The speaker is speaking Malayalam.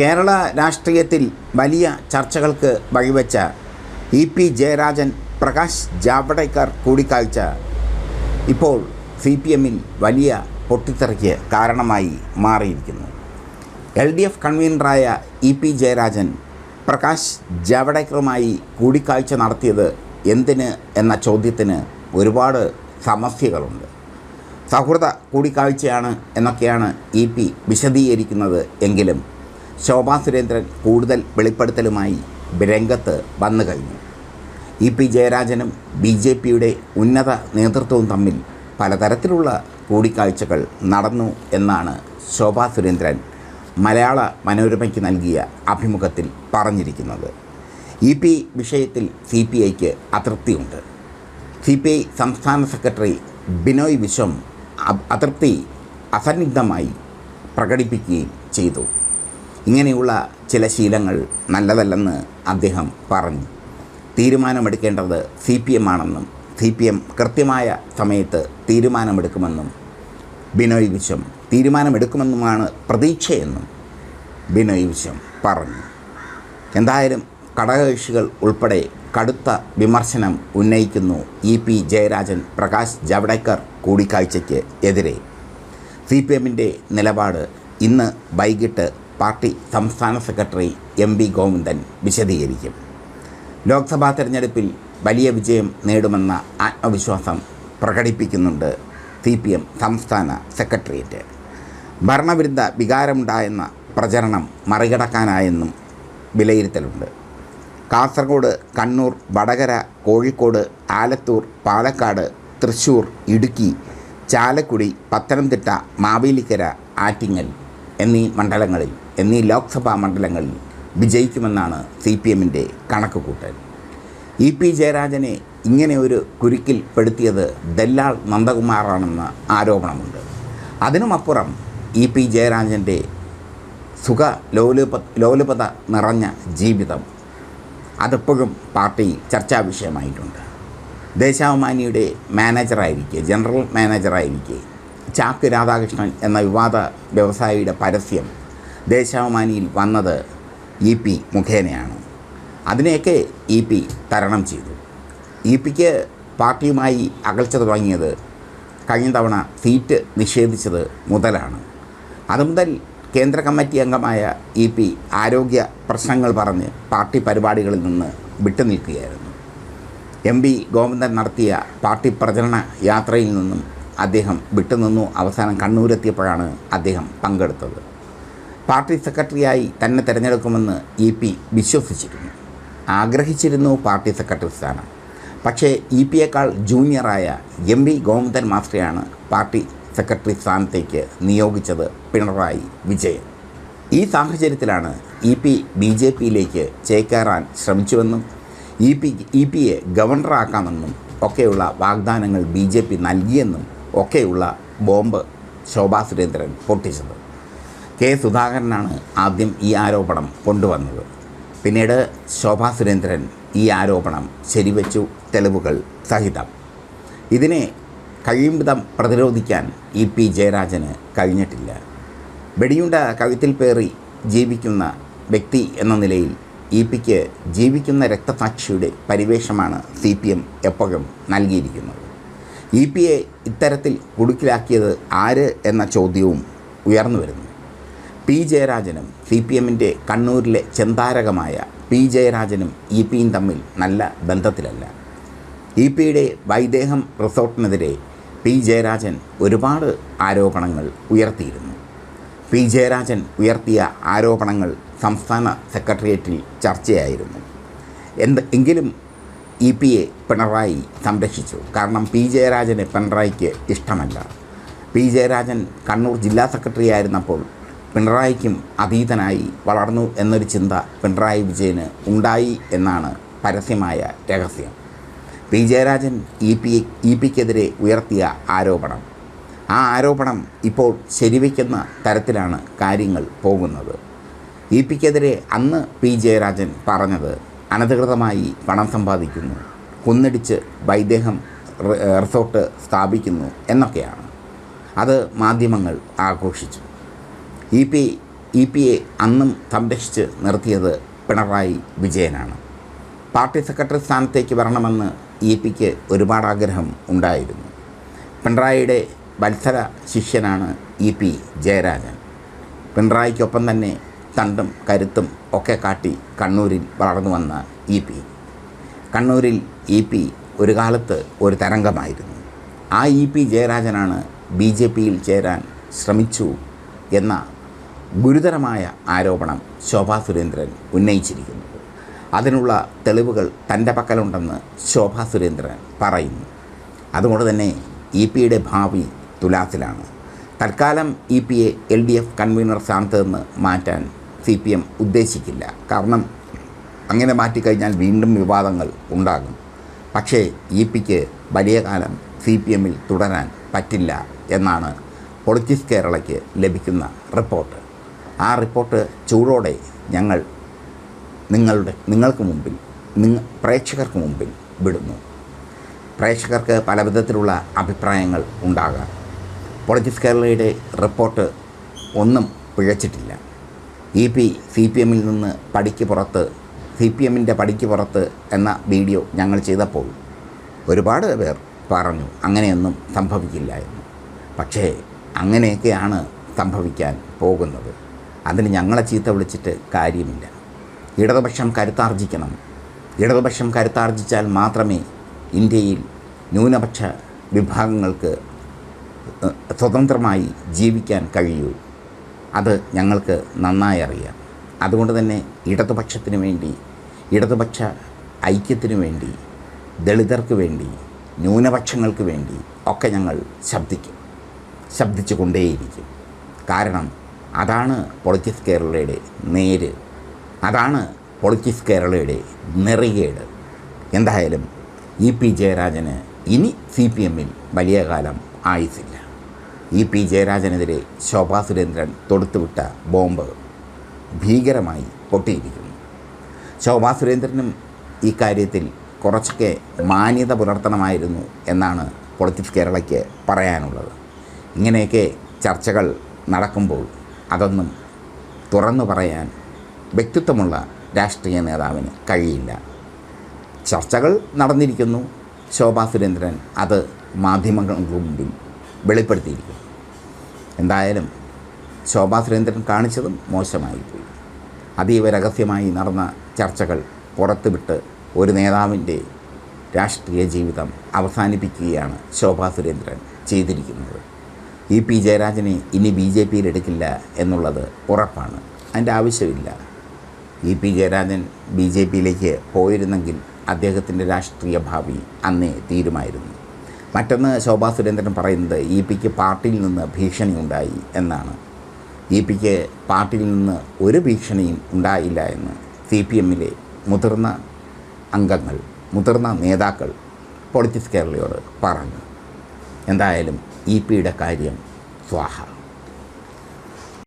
കേരള രാഷ്ട്രീയത്തിൽ വലിയ ചർച്ചകൾക്ക് വഴിവെച്ച ഇ പി ജയരാജൻ പ്രകാശ് ജാവ്ഡേക്കർ കൂടിക്കാഴ്ച. ഇപ്പോൾ സി പി എമ്മിൽ വലിയ പൊട്ടിത്തെറിക്ക് കാരണമായി മാറിയിരിക്കുന്നു. എൽ ഡി എഫ് കൺവീനറായ ഇ പി ജയരാജൻ പ്രകാശ് ജാവ്ഡേക്കറുമായി കൂടിക്കാഴ്ച നടത്തിയത് എന്തിന് എന്ന ചോദ്യത്തിന് ഒരുപാട് സമസ്യകളുണ്ട്. സൗഹൃദ കൂടിക്കാഴ്ചയാണ് എന്നൊക്കെയാണ് ഇ പി വിശദീകരിക്കുന്നത് എങ്കിലും ശോഭാ സുരേന്ദ്രൻ കൂടുതൽ വെളിപ്പെടുത്തലുമായി രംഗത്ത് വന്നു കഴിഞ്ഞു. ഇ പി ജയരാജനും ബി ജെ പിയുടെ ഉന്നത നേതൃത്വവും തമ്മിൽ പലതരത്തിലുള്ള കൂടിക്കാഴ്ചകൾ നടന്നു എന്നാണ് ശോഭാ സുരേന്ദ്രൻ മലയാള മനോരമയ്ക്ക് നൽകിയ അഭിമുഖത്തിൽ പറഞ്ഞിരിക്കുന്നത്. ഇ പി വിഷയത്തിൽ സി പി ഐക്ക് അതൃപ്തിയുണ്ട്. സി പി ഐ സംസ്ഥാന സെക്രട്ടറി ബിനോയ് വിശ്വം അതൃപ്തി അസന്നിഗ്ധമായി പ്രകടിപ്പിക്കുകയും ചെയ്തു. ഇങ്ങനെയുള്ള ചില ശീലങ്ങൾ നല്ലതല്ലെന്ന് അദ്ദേഹം പറഞ്ഞു. തീരുമാനമെടുക്കേണ്ടത് സി പി എം ആണെന്നും സി പി എം കൃത്യമായ സമയത്ത് തീരുമാനമെടുക്കുമെന്നും ബിനോയ് വിശ്വം തീരുമാനമെടുക്കുമെന്നുമാണ് പ്രതീക്ഷയെന്നും ബിനോയ് വിശ്വം പറഞ്ഞു. എന്തായാലും ഘടകകക്ഷികൾ ഉൾപ്പെടെ കടുത്ത വിമർശനം ഉന്നയിക്കുന്നു ഇ പി ജയരാജൻ പ്രകാശ് ജാവ്ഡേക്കർ കൂടിക്കാഴ്ചയ്ക്ക് എതിരെ. സി പി എമ്മിന്റെ നിലപാട് ഇന്ന് വൈകിട്ട് പാർട്ടി സംസ്ഥാന സെക്രട്ടറി എം വി ഗോവിന്ദൻ വിശദീകരിക്കും. ലോക്സഭാ തെരഞ്ഞെടുപ്പിൽ വലിയ വിജയം നേടുമെന്ന ആത്മവിശ്വാസം പ്രകടിപ്പിക്കുന്നുണ്ട് സി പി എം സംസ്ഥാന സെക്രട്ടേറിയറ്റ്. ഭരണവിരുദ്ധ വികാരമുണ്ടായെന്ന പ്രചരണം മറികടക്കാനായെന്നും വിലയിരുത്തലുണ്ട്. കാസർഗോഡ് കണ്ണൂർ വടകര കോഴിക്കോട് ആലത്തൂർ പാലക്കാട് തൃശ്ശൂർ ഇടുക്കി ചാലക്കുടി പത്തനംതിട്ട മാവേലിക്കര ആറ്റിങ്ങൽ എന്നീ മണ്ഡലങ്ങളിൽ എന്നീ ലോക്സഭാ മണ്ഡലങ്ങളിൽ വിജയിക്കുമെന്നാണ് സി പി എമ്മിന്റെ കണക്ക് കൂട്ടൽ ഇ പി ജയരാജനെ ഇങ്ങനെ ഒരു കുരുക്കിൽ പെടുത്തിയത് ദല്ലാൾ നന്ദകുമാറാണെന്ന ആരോപണമുണ്ട്. അതിനുമപ്പുറം ഇ പി ജയരാജന്റെ സുഖ ലോലുപ ലോലുപത നിറഞ്ഞ ജീവിതം അതെപ്പോഴും പാർട്ടി ചർച്ചാ വിഷയമായിട്ടുണ്ട്. ദേശാഭിമാനിയുടെ മാനേജറായിരിക്കെ ജനറൽ മാനേജറായിരിക്കെ ചാക്ക് രാധാകൃഷ്ണൻ എന്ന വിവാദ വ്യവസായിയുടെ പരസ്യം ദേശാഭിമാനിയിൽ വന്നത് ഇ പി മുഖേനയാണ്. അതിനെയൊക്കെ ഇ പി തരണം ചെയ്തു. ഇ പിക്ക് പാർട്ടിയുമായി അകൽച്ച തുടങ്ങിയത് കഴിഞ്ഞ തവണ സീറ്റ് നിഷേധിച്ചത് മുതലാണ്. അതുമുതൽ കേന്ദ്ര കമ്മിറ്റി അംഗമായ ഇ പി ആരോഗ്യ പ്രശ്നങ്ങൾ പറഞ്ഞ് പാർട്ടി പരിപാടികളിൽ നിന്ന് വിട്ടുനിൽക്കുകയായിരുന്നു. എം പി ഗോവിന്ദൻ നടത്തിയ പാർട്ടി പ്രചരണ യാത്രയിൽ നിന്നും അദ്ദേഹം വിട്ടുനിന്നു. അവസാനം കണ്ണൂരെത്തിയപ്പോഴാണ് അദ്ദേഹം പങ്കെടുത്തത്. പാർട്ടി സെക്രട്ടറിയായി തന്നെ തിരഞ്ഞെടുക്കുമെന്ന് ഇ പി വിശ്വസിച്ചിരുന്നു. ആഗ്രഹിച്ചിരുന്നു പാർട്ടി സെക്രട്ടറി സ്ഥാനം. പക്ഷേ ഇ പിയേക്കാൾ ജൂനിയറായ എം വി ഗോവിന്ദൻ മാസ്റ്ററെയാണ് പാർട്ടി സെക്രട്ടറി സ്ഥാനത്തേക്ക് നിയോഗിച്ചത് പിണറായി വിജയൻ. ഈ സാഹചര്യത്തിലാണ് ഇ പി ബി ജെ പിയിലേക്ക് ചേക്കേറാൻ ശ്രമിച്ചുവെന്നും ഇ പി ഇ പിയെ ഗവർണറാക്കാമെന്നും ഒക്കെയുള്ള വാഗ്ദാനങ്ങൾ ബി ജെ പി നൽകിയെന്നും ഒക്കെയുള്ള ബോംബ് ശോഭാ സുരേന്ദ്രൻ പൊട്ടിച്ചത്. കെ സുധാകരനാണ് ആദ്യം ഈ ആരോപണം കൊണ്ടുവന്നത്. പിന്നീട് ശോഭാ സുരേന്ദ്രൻ ഈ ആരോപണം ശരിവച്ചു തെളിവുകൾ സഹിതം. ഇതിനെ കഴിയും വിധം പ്രതിരോധിക്കാൻ ഇ പി ജയരാജന് കഴിഞ്ഞിട്ടില്ല. വെടിയുണ്ട കഴുത്തിൽ പേറി ജീവിക്കുന്ന വ്യക്തി എന്ന നിലയിൽ ഇ പിക്ക് ജീവിക്കുന്ന രക്തസാക്ഷിയുടെ പരിവേഷമാണ് സി പി എം എപ്പോഴും നൽകിയിരിക്കുന്നത്. ഇ പിയെ ഇത്തരത്തിൽ കുടുക്കിലാക്കിയത് ആര് എന്ന ചോദ്യവും ഉയർന്നു വരുന്നു. പി ജയരാജനും സി പി എമ്മിന്റെ കണ്ണൂരിലെ ചെന്താരകമായ പി ജയരാജനും ഇ പിയും തമ്മിൽ നല്ല ബന്ധത്തിലല്ല. ഇ പിയുടെ വൈദേഹം റിസോർട്ടിനെതിരെ പി ജയരാജൻ ഒരുപാട് ആരോപണങ്ങൾ ഉയർത്തിയിരുന്നു. പി ജയരാജൻ ഉയർത്തിയ ആരോപണങ്ങൾ സംസ്ഥാന സെക്രട്ടേറിയറ്റിൽ ചർച്ചയായിരുന്നു. എന്ത് എങ്കിലും ഇ പിയെ പിണറായി സംരക്ഷിച്ചു. കാരണം പി ജയരാജന് പിണറായിക്ക് ഇഷ്ടമല്ല. പി ജയരാജൻ കണ്ണൂർ ജില്ലാ സെക്രട്ടറി ആയിരുന്നപ്പോൾ പിണറായിക്കും അതീതനായി വളർന്നു എന്നൊരു ചിന്ത പിണറായി വിജയന് ഉണ്ടായി എന്നാണ് പരസ്യമായ രഹസ്യം. P. Jayarajan E P E പിക്കെതിരെ ഉയർത്തിയ ആരോപണം. ആ ആരോപണം ഇപ്പോൾ ശരിവയ്ക്കുന്ന തരത്തിലാണ് കാര്യങ്ങൾ പോകുന്നത്. ഇ പിക്കെതിരെ അന്ന് പി. ജയരാജൻ പറഞ്ഞത് അനധികൃതമായി പണം സമ്പാദിക്കുന്നു കുന്നിടിച്ച് വൈദേഹം റിസോർട്ട് സ്ഥാപിക്കുന്നു എന്നൊക്കെയാണ്. അത് മാധ്യമങ്ങൾ ആഘോഷിച്ചു. ഇ പി ഇ പി എ അന്നും സംരക്ഷിച്ച് നിർത്തിയത് പിണറായി വിജയനാണ്. പാർട്ടി സെക്രട്ടറി സ്ഥാനത്തേക്ക് വരണമെന്ന് ഇ പിക്ക് ഒരുപാട് ആഗ്രഹം ഉണ്ടായിരുന്നു. പിണറായിയുടെ വത്സര ശിഷ്യനാണ് ഇ പി ജയരാജൻ. പിണറായിക്കൊപ്പം തന്നെ തണ്ടും കരുത്തും ഒക്കെ കാട്ടി കണ്ണൂരിൽ വളർന്നു വന്ന ഇ പി. കണ്ണൂരിൽ ഇ പി ഒരു കാലത്ത് ഒരു തരംഗമായിരുന്നു. ആ ഇ പി ജയരാജനാണ് ബി ജെ പിയിൽ ചേരാൻ ശ്രമിച്ചു എന്ന ഗുരുതരമായ ആരോപണം ശോഭാ സുരേന്ദ്രൻ ഉന്നയിച്ചിരിക്കുന്നു. അതിനുള്ള തെളിവുകൾ തന്റെ പക്കലുണ്ടെന്ന് ശോഭാ സുരേന്ദ്രൻ പറയുന്നു. അതുകൊണ്ട് തന്നെ ഇ പിയുടെ ഭാവി തുലാസിലാണ്. തൽക്കാലം E A L D F convener സ്ഥാനത്ത് നിന്ന് മാറ്റാൻ സി പി എം ഉദ്ദേശിക്കില്ല. കാരണം അങ്ങനെ മാറ്റിക്കഴിഞ്ഞാൽ വീണ്ടും വിവാദങ്ങൾ ഉണ്ടാകും. പക്ഷേ ഇ പിക്ക് വലിയ കാലം സി പി എമ്മിൽ തുടരാൻ പറ്റില്ല എന്നാണ് പൊളിറ്റിക്സ് കേരളയ്ക്ക് ലഭിക്കുന്ന റിപ്പോർട്ട്. ആ റിപ്പോർട്ട് ചൂടോടെ ഞങ്ങൾ നിങ്ങളുടെ നിങ്ങൾക്ക് മുമ്പിൽ നിങ്ങ പ്രേക്ഷകർക്ക് മുമ്പിൽ വിടുന്നു. പ്രേക്ഷകർക്ക് പല വിധത്തിലുള്ള അഭിപ്രായങ്ങൾ ഉണ്ടാകാം. പൊളിറ്റിക്സ് കേരളയുടെ റിപ്പോർട്ട് ഒന്നും പിഴച്ചിട്ടില്ല. ഇ പി സി പി എമ്മിൽ നിന്ന് പടിക്ക് പുറത്ത് സി പി എമ്മിന്റെ പടിക്ക് പുറത്ത് എന്ന വീഡിയോ ഞങ്ങൾ ചെയ്തപ്പോൾ ഒരുപാട് പേർ പറഞ്ഞു അങ്ങനെയൊന്നും സംഭവിക്കില്ല എന്ന്. പക്ഷേ അങ്ങനെയൊക്കെയാണ് സംഭവിക്കാൻ പോകുന്നത്. അതിന് ഞങ്ങളെ ചീത്ത വിളിച്ചിട്ട് കാര്യമില്ല. ഇടതുപക്ഷം കരുത്താർജിക്കണം. ഇടതുപക്ഷം കരുത്താർജിച്ചാൽ മാത്രമേ ഇന്ത്യയിൽ ന്യൂനപക്ഷ വിഭാഗങ്ങൾക്ക് സ്വതന്ത്രമായി ജീവിക്കാൻ കഴിയൂ. അത് ഞങ്ങൾക്ക് നന്നായി അറിയാം. അതുകൊണ്ട് തന്നെ ഇടതുപക്ഷത്തിന് വേണ്ടി ഇടതുപക്ഷ ഐക്യത്തിനു വേണ്ടി ദളിതർക്ക് വേണ്ടി ന്യൂനപക്ഷങ്ങൾക്ക് വേണ്ടി ഒക്കെ ഞങ്ങൾ ശബ്ദിക്കും. ശബ്ദിച്ചു കൊണ്ടേയിരിക്കും കാരണം അതാണ് പൊളിറ്റിക്സ് കേരളയുടെ നേര്. അതാണ് പൊളിറ്റിക്സ് കേരളയുടെ നെറികേട്. എന്തായാലും ഇ പി ജയരാജന് ഇനി സി പി എമ്മിൽ വലിയ കാലം ആയുസില്ല. ഇ പി ജയരാജനെതിരെ ശോഭാ സുരേന്ദ്രൻ തൊടുത്തുവിട്ട ബോംബ് ഭീകരമായി പൊട്ടിയിരിക്കുന്നു. ശോഭാ സുരേന്ദ്രനും ഈ കാര്യത്തിൽ കുറച്ചൊക്കെ മാന്യത പുലർത്തണമായിരുന്നു എന്നാണ് പൊളിറ്റിക്സ് കേരളയ്ക്ക് പറയാനുള്ളത്. ഇങ്ങനെയൊക്കെ ചർച്ചകൾ നടക്കുമ്പോൾ അതൊന്നും തുറന്നു പറയാൻ വ്യക്തിത്വമുള്ള രാഷ്ട്രീയ നേതാവിന് കഴിയില്ല. ചർച്ചകൾ നടന്നിരിക്കുന്നു. ശോഭാ സുരേന്ദ്രൻ അത് മാധ്യമങ്ങൾക്ക് മുമ്പിൽ വെളിപ്പെടുത്തിയിരിക്കുന്നു. എന്തായാലും ശോഭാ സുരേന്ദ്രൻ കാണിച്ചതും മോശമായിപ്പോയി. അതീവ രഹസ്യമായി നടന്ന ചർച്ചകൾ പുറത്തുവിട്ട് ഒരു നേതാവിന്റെ രാഷ്ട്രീയ ജീവിതം അവസാനിപ്പിക്കുകയാണ് ശോഭാ സുരേന്ദ്രൻ ചെയ്തിരിക്കുന്നത്. ഇ പി ജയരാജനെ ഇനി ബി ജെ പിയിൽ എടുക്കില്ല എന്നുള്ളത് ഉറപ്പാണ്. അതിന്റെ ആവശ്യമില്ല. E P Jayarajan B J പിയിലേക്ക് പോയിരുന്നെങ്കിൽ അദ്ദേഹത്തിന്റെ രാഷ്ട്രീയ ഭാവി അന്നേ തീരുമായിരുന്നു. മറ്റൊന്ന് ശോഭാ സുരേന്ദ്രൻ പറയുന്നത് ഇ പിക്ക് പാർട്ടിയിൽ നിന്ന് ഭീഷണി ഉണ്ടായി എന്നാണ്. ഇ പിക്ക് പാർട്ടിയിൽ നിന്ന് ഒരു ഭീഷണിയും ഉണ്ടായില്ല എന്ന് സി പി എമ്മിലെ മുതിർന്ന അംഗങ്ങൾ മുതിർന്ന നേതാക്കൾ പൊളിറ്റിക്സ് കേരളയോട് പറഞ്ഞു. എന്തായാലും ഇ പിയുടെ കാര്യം സ്വാഹ.